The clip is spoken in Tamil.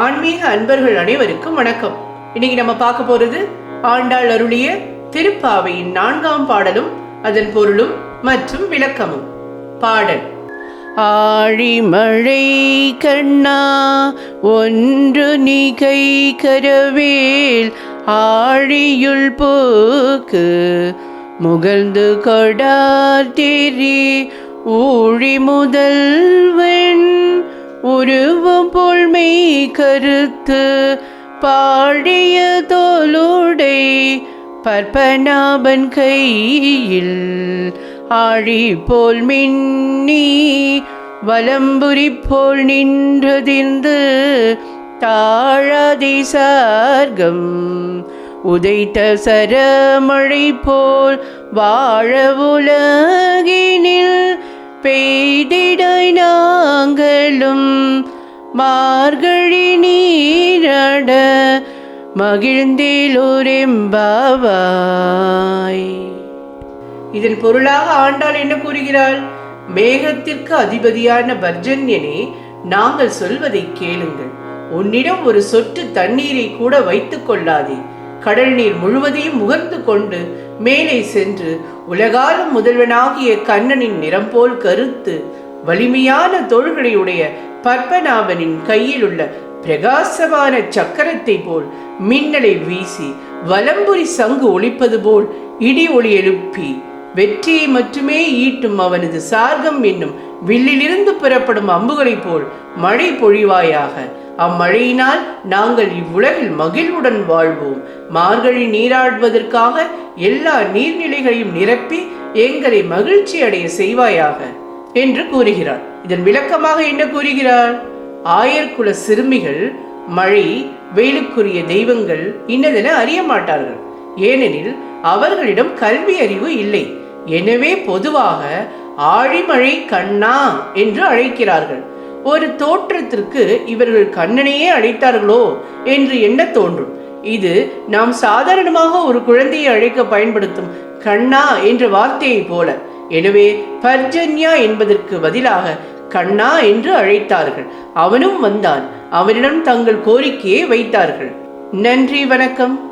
ஆன்மீக அன்பர்கள் அனைவருக்கும் வணக்கம். இன்னைக்கு நம்ம பார்க்க போறது ஆண்டாள் அருளிய திருப்பாவையின் நான்காம் பாடலும் அதன் பொருளும் மற்றும் விளக்கமும். பாடல். ஆழிமழை கண்ணா ஒன்று நிகை கரவேல் ஆழியுள் போக்கு முகழ்ந்து கொடா தெரி ஊழி முதல்வன் உருவம் போல்மை கருத்து பாழிய தோலுடை பற்பநாபன் கையில் ஆழி போல் மின்னி வலம்புரி போல் நின்றதிந்து தாழாதி சார்கம் உதைத்த சரமழை போல் வாழ உலகினில் பெய்திட நாங்கள் மேலும் மார்கழி நீராட இதன் பொருளாக ஆண்டாள் என்ன கூறுகிறாள்? மேகத்திற்கு அதிபதியான பர்ஜன்யனே நாங்கள் சொல்வதை கேளுங்கள். உன்னிடம் ஒரு சொட்டு தண்ணீரை கூட வைத்துக் கொள்ளாதே. கடல் நீர் முழுவதையும் முகர்ந்து கொண்டு மேலே சென்று உலகாலும் முதல்வனாகிய கண்ணனின் நிறம் போல் கருத்து வலிமையான தோள்களையுடைய பத்மநாபனின் கையில் உள்ள பிரகாசமான சக்கரத்தை போல் மின்னலை வீசி வலம்புரி சங்கு ஒழிப்பது போல் இடி ஒளி எழுப்பி வெற்றியை மட்டுமே ஈட்டும் அவனது சார்கம் என்னும் வில்லிலிருந்து புறப்படும் அம்புகளைப் போல் மழை பொழிவாயாக. அம்மழையினால் நாங்கள் இவ்வுலகில் மகிழ்வுடன் வாழ்வோம். மார்கழி நீராடுவதற்காக எல்லா நீர்நிலைகளையும் நிரப்பி எங்களை மகிழ்ச்சி அடைய செய்வாயாக. என்று கூறுகிறார். இதன் விளக்கமாக என்ன கூறுகிறார்? ஆயர்குல சிறுமிகள் மழை வெயிலுக்குரிய தெய்வங்கள் இன்னதென அறிய மாட்டார்கள். ஏனெனில் அவர்களிடம் கல்வி அறிவு இல்லை. எனவே பொதுவாக ஆழிமழை கண்ணா என்று அழைக்கிறார்கள். ஒரு தோற்றத்திற்கு இவர்கள் கண்ணனையே அழைத்தார்களோ என்று என்ன தோன்றும்? இது நாம் சாதாரணமாக ஒரு குழந்தையை அழைக்க பயன்படுத்தும் கண்ணா என்ற வார்த்தையை போல. எனவே பர்ஜன்யா என்பதற்கு பதிலாக கண்ணா என்று அழைத்தார்கள். அவனும் வந்தான். அவனிடம் தங்கள் கோரிக்கையை வைத்தார்கள். நன்றி வணக்கம்.